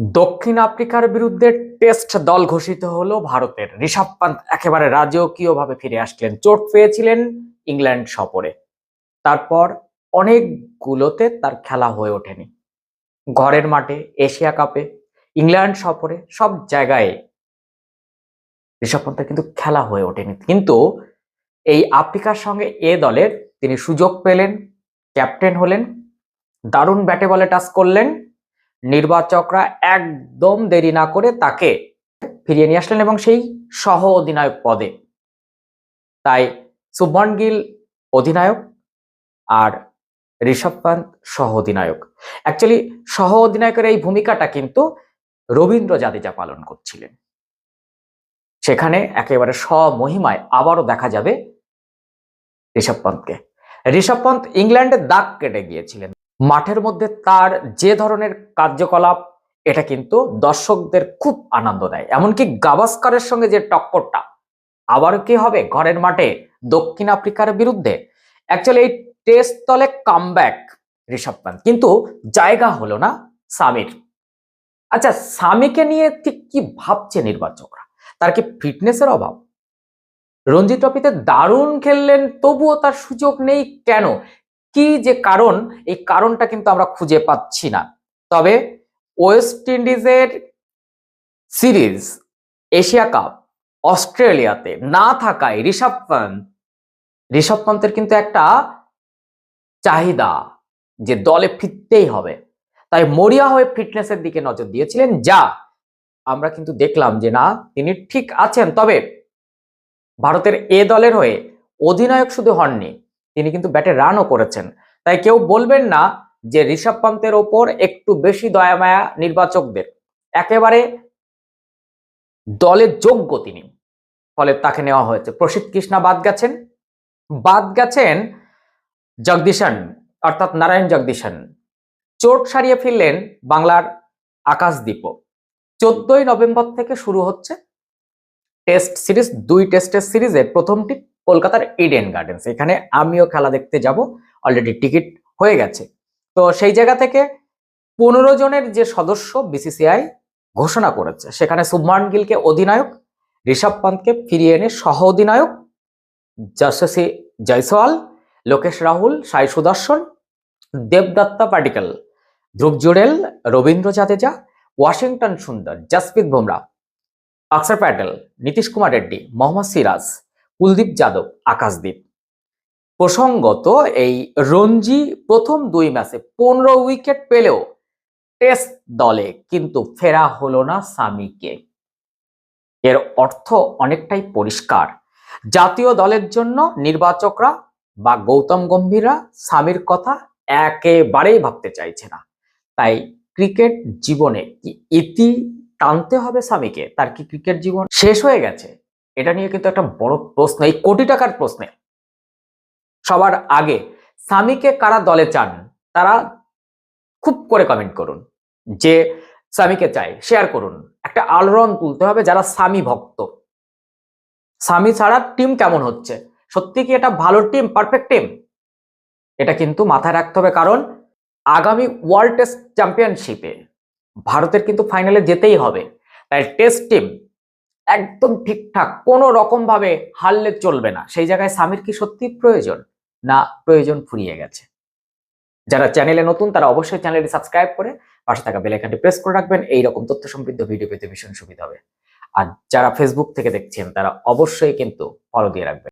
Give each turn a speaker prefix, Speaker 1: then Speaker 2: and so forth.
Speaker 1: দক্ষিণ আফ্রিকার বিরুদ্ধে টেস্ট দল ঘোষিত হলো ভারতের। ঋষভ পান্ত একেবারে রাজকীয়ভাবে ফিরে আসলেন। চোট পেয়েছিলেন ইংল্যান্ড সফরে। তারপর অনেকগুলোতে তার খেলা হয়ে ওঠেনি। ঘরের মাঠে, এশিয়া কাপে, ইংল্যান্ড সফরে, সব জায়গায় ঋষভ পান্তের কিন্তু খেলা হয়ে ওঠেনি। কিন্তু এই আফ্রিকার সঙ্গে এ দলের তিনি সুযোগ পেলেন, ক্যাপ্টেন হলেন, দারুণ ব্যাটে বলে টাচ করলেন নির্বাচকরা একদম দেরি না করে তাকে ফিরিয়ে নিয়ে আসলেন এবং সেই সহ অধিনায়ক পদে। তাই শুভমান গিল অধিনায়ক আর ঋষভ পান্ত সহ অধিনায়ক। অ্যাকচুয়ালি সহ অধিনায়কের এই ভূমিকাটা কিন্তু রবীন্দ্র জাদেজা পালন করছিলেন। সেখানে একেবারে স্বমহিমায় আবারও দেখা যাবে ঋষভ পন্তকে। ঋষভ পন্ত ইংল্যান্ডের দাগ কেটে গিয়েছিলেন। মাঠের মধ্যে তার যে ধরনের কার্যকলাপ, এটা কিন্তু দর্শকদের খুব আনন্দ দেয়। এমনকি গাভাস্কারের সঙ্গে যে টক্করটা, আবার কি হবে ঘরের মাঠে দক্ষিণ আফ্রিকার বিরুদ্ধে? অ্যাকচুয়ালি এই টেস্ট দলে কামব্যাক ঋষভ পান্ত কিন্তু জায়গা হলো না সামির। আচ্ছা সামিকে নিয়ে ঠিক কি ভাবছে নির্বাচকরা? তার কি ফিটনেসের অভাব? রঞ্জি ট্রফিতে দারুণ খেললেন, তবুও তার সুযোগ নেই কেন? কি যে কারণ, এই কারণটা কিন্তু আমরা খুঁজে পাচ্ছি না। তবে ওয়েস্ট ইন্ডিজের সিরিজ, এশিয়া কাপ, অস্ট্রেলিয়াতে না থাকায় ঋষভ পান্ত, ঋষভ পান্তের কিন্তু একটা চাহিদা যে দলে ফিরতেই হবে। তাই মরিয়া হয়ে ফিটনেসের দিকে নজর দিয়েছিলেন, যা আমরা কিন্তু দেখলাম যে না, তিনি ঠিক আছেন। তবে ভারতের এ দলের হয়ে অধিনায়ক শুধু হননি তিনি কিন্তু ব্যাটে রানও করেছেন। তাই কেউ বলবেন না যে ঋষভ পান্তের ওপর একটু বেশি দয়ামায়া নির্বাচকদের। একেবারে দলের যোগ্য তিনি। ফলে তাকে নেওয়া হয়েছে। প্রসিদ্ধ কৃষ্ণা বাদ গেছেন। বাদ গেছেন জগদীশন, অর্থাৎ নারায়ণ জগদীশন। চোট সারিয়ে ফিরলেন বাংলার আকাশদীপ চোদ্দই নভেম্বর থেকে শুরু হচ্ছে টেস্ট সিরিজ, দুই টেস্টের সিরিজের প্রথমটি কলকাতার ইডেন গার্ডেন্স এখানে আমিও খেলা দেখতে যাব অলরেডি টিকিট হয়ে গেছে। তো সেই জায়গা থেকে পনেরো জনের যে সদস্য বিসিসিআই ঘোষণা করেছে, সেখানে শুভমান গিলকে অধিনায়ক, ঋষভ পান্তকে ফিরিয়ে এনে সহ অধিনায়ক যশস্বী জয়সওয়াল, লোকেশ রাহুল, সাই সুদর্শন, দেবদত্তা পাটিকল, ধ্রুব জুড়েল, রবীন্দ্র জাদেজা, ওয়াশিংটন সুন্দর, জসপ্রীত বুমরা, অক্ষর প্যাটেল, নীতিশ কুমার রেড্ডি, মোহাম্মদ সিরাজ কুলদীপ যাদব, আকাশদীপ। প্রসঙ্গত এই রঞ্জি প্রথম দুই ম্যাচে পনেরো উইকেট পেলেও টেস্ট দলে কিন্তু ফেরা হলো না সামিকে। এর অর্থ অনেকটাই পরিষ্কার। জাতীয় দলের জন্য নির্বাচকরা বা গৌতম গম্ভীররা সামির কথা একেবারেই ভাবতে চাইছে না। তাই ক্রিকেট জীবনে কি ইতি টানতে হবে স্বামীকে তার কি ক্রিকেট জীবন শেষ হয়ে গেছে? এটা নিয়ে কিন্তু একটা বড় প্রশ্ন, এই কোটি টাকার প্রশ্নে। সবার আগে, স্বামীকে কারা দলে চান, তারা খুব করে কমেন্ট করুন, যে স্বামীকে চাই শেয়ার করুন। একটা আলোড়ন তুলতে হবে যারা স্বামী ভক্ত। স্বামী ছাড়া টিম কেমন হচ্ছে? সত্যি কি এটা ভালো টিম পারফেক্ট টিম এটা কিন্তু মাথায় রাখতে হবে, কারণ আগামী ওয়ার্ল্ড টেস্ট চ্যাম্পিয়নশিপে ভারতের কিন্তু ফাইনালে যেতেই হবে। তাই টেস্ট টিম একদম ঠিকঠাক, কোনো রকম ভাবে হারলে চলবে না। সেই জায়গায় স্বামীর কি সত্যি প্রয়োজন? না, প্রয়োজন ফুরিয়ে গেছে। যারা চ্যানেলে নতুন, তারা অবশ্যই চ্যানেলটি সাবস্ক্রাইব করে পাশে থাকা বেলাইকানটি প্রেস করে রাখবেন। এইরকম তথ্য সমৃদ্ধ ভিডিও পেতে ভীষণ সুবিধা হবে। আর যারা ফেসবুক থেকে দেখছেন, তারা অবশ্যই কিন্তু ফলো দিয়ে রাখবেন।